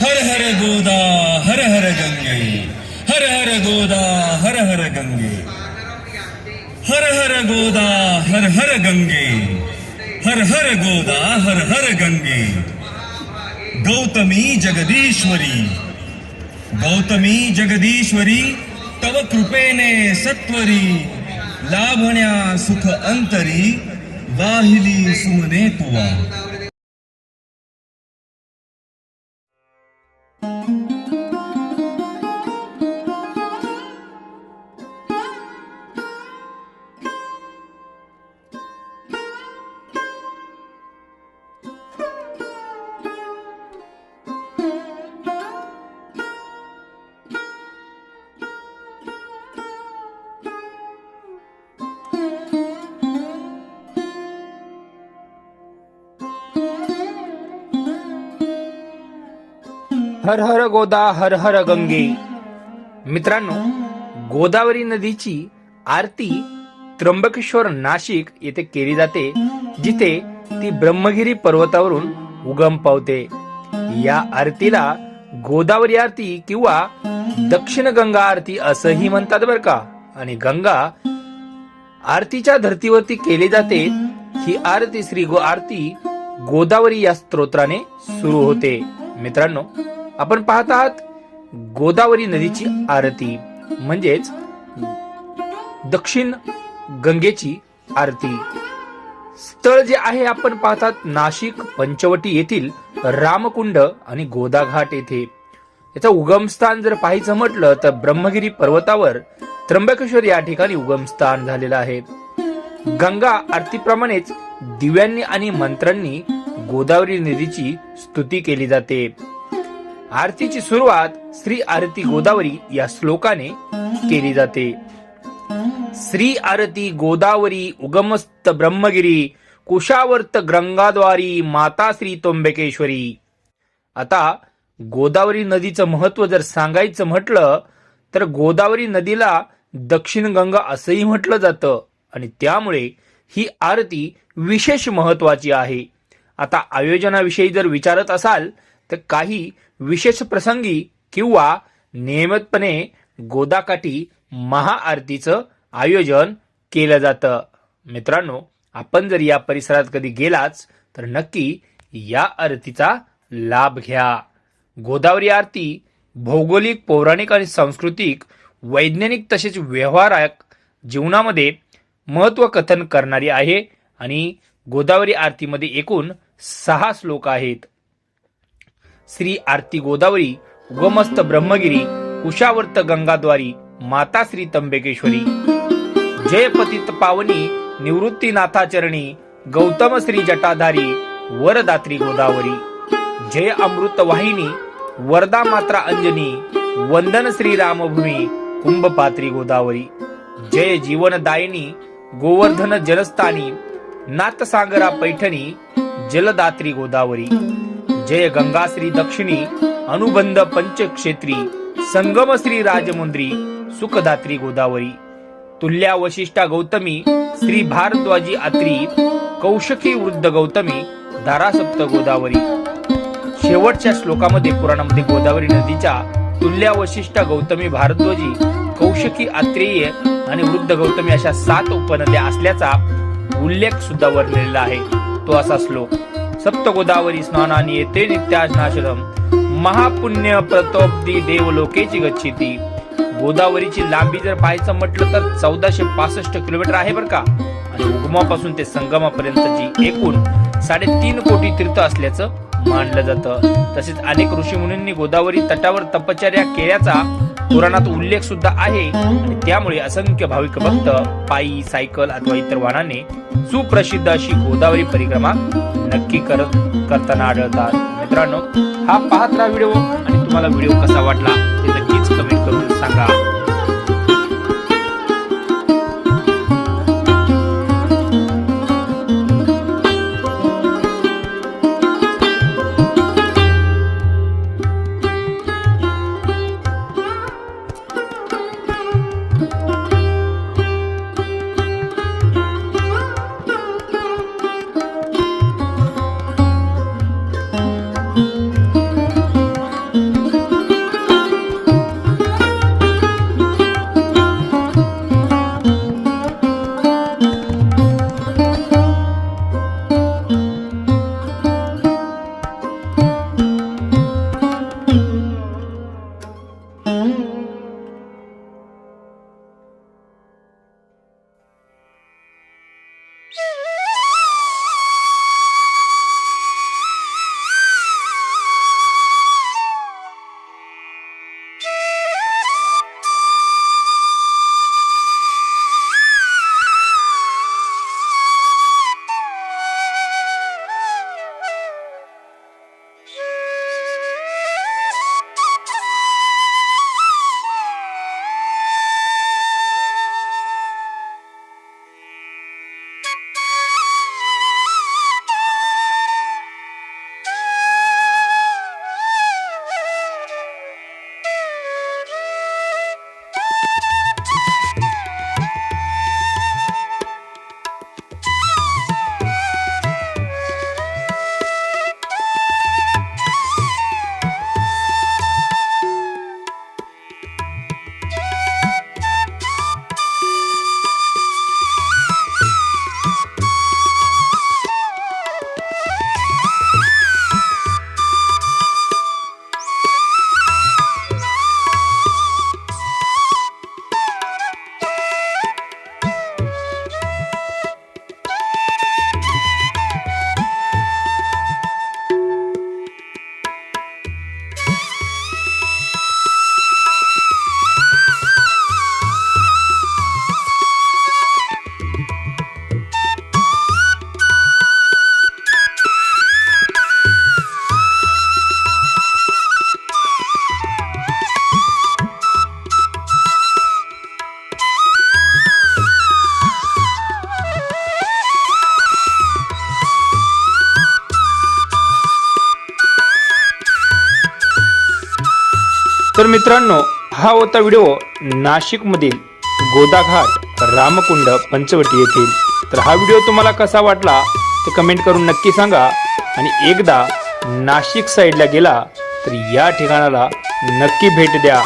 हर हर गोदा हर हर गंगे। हर हर गोदा हर हर गंगे। हर हर गोदा हर हर गंगे। हर हर गोदा हर हर गंगे। गौतमी जगदीश्वरी। गौतमी जगदीश्वरी तव कृपेने सत्वरी। लाभण्या सुख अंतरी वाहिली सुमने तुवा। Thank you. हर हर गोदा हर हर गंगे. मित्रांनो गोदावरी नदीची आरती त्र्यंबकेश्वर नाशिक येथे केली जाते जिथे ती ब्रह्मगिरी पर्वतावरून उगम पावते. या आरतीला गोदावरी आरती किंवा दक्षिण गंगा आरती असंही म्हणतात बर का. आणि गंगा आरतीच्या धर्तीवरती केली जाते ही आरती श्री गो आरती गोदावरी या स्तोत्राने सुरू होते. मित्रांनो आपण पाहत आहात गोदावरी नदीची आरती म्हणजेच दक्षिण गंगेची आरती. स्थळ जे आहे आपण पाहतात नाशिक पंचवटी येथील रामकुंड आणि गोदाघाट येथे. याचं उगमस्थान जर पाहायचं म्हटलं तर ब्रह्मगिरी पर्वतावर त्र्यंबकेश्वर या ठिकाणी उगमस्थान झालेलं आहे. गंगा आरतीप्रमाणेच दिव्यांनी आणि मंत्रांनी गोदावरी नदीची स्तुती केली जाते. आरतीची सुरुवात श्री आरती गोदावरी या श्लोकाने केली जाते. श्री आरती गोदावरी उगमस्त ब्रह्मगिरी कुशावर्त गंगाद्वारी माता श्री तोंबकेश्वरी आता गोदावरी नदीचं महत्त्व जर सांगायचं म्हटलं तर गोदावरी नदीला दक्षिण गंगा असंही म्हटलं जातं आणि त्यामुळे ही आरती विशेष महत्वाची आहे. आता आयोजनाविषयी जर विचारत असाल तर काही विशेष प्रसंगी किंवा नियमितपणे गोदाकाठी महाआरतीचं आयोजन केलं जातं. मित्रांनो आपण जर या परिसरात कधी गेलाच तर नक्की या आरतीचा लाभ घ्या. गोदावरी आरती भौगोलिक पौराणिक आणि सांस्कृतिक वैज्ञानिक तसेच व्यवहारिक जीवनामध्ये महत्त्व कथन करणारी आहे आणि गोदावरी आरतीमध्ये एकूण सहा श्लोक आहेत. श्री आरती गोदावरी उगमस्त ब्रह्मगिरी कुशावर्त गंगाद्वारी माता श्री तंबेकेश्वरी. जय पतित पावनी निवृत्तीनाथाचरणी गौतम श्री जटाधारी वरदात्री गोदावरी. जय अमृत वाहिनी वरदा मात्रा अंजनी वंदन श्री रामभूमी कुंभपात्री गोदावरी. जय जीवनदायिनी गोवर्धन जलस्थानी नाथसागरा पैठणी जलदात्री गोदावरी. जय गंगाश्री दक्षिणी अनुबंध पंचक्षेत्री संगम श्री राजमुंद्री सुखदात्री गोदावरी. तुल्या वशिष्ठा गौतमी श्री भारद्वाजी आत्री कौशकी वृद्ध गौतमी धारासप्त गोदावरी. शेवटच्या श्लोकामध्ये पुराणामध्ये गोदावरी नदीच्या तुल्या वशिष्ठा गौतमी भारद्वाजी कौशकी आत्रेय आणि वृद्ध गौतमी अशा सात उपनद्या असल्याचा उल्लेख सुद्धा वर्णलेला आहे. तो असा श्लोक. सप्त गोदावरी स्नानानी येते नित्याशनाशरम महापुण्य प्रतोप्ती देवलोकेची गच्छिती. गोदावरीची लांबी जर पाहायचं म्हटलं तर चौदाशे पासष्ट किलोमीटर आहे बरं का. आणि उगमापासून ते संगमापर्यंतची एकूण साडेतीन कोटी तीर्थ असल्याचं मानलं जातं. तसेच अनेक ऋषी मुनींनी गोदावरी तटावर तपश्चर्या केल्याचा पुराणात उल्लेख सुद्धा आहे. आणि त्यामुळे असंख्य भाविक भक्त पायी सायकल अथवा इतर वाहनाने सुप्रसिद्ध अशी गोदावरी परिक्रमा नक्की करत करताना आढळतात. मित्रांनो हा पाहत राहा व्हिडिओ. आणि तुम्हाला व्हिडिओ कसा वाटला? मित्रांनो हा होता व्हिडिओ. नाशिकमधील गोदाघाट रामकुंड पंचवटी येथील. तर हा व्हिडिओ तुम्हाला कसा वाटला ते कमेंट करून नक्की सांगा. आणि एकदा नाशिक साईडला गेला तर या ठिकाणाला नक्की भेट द्या.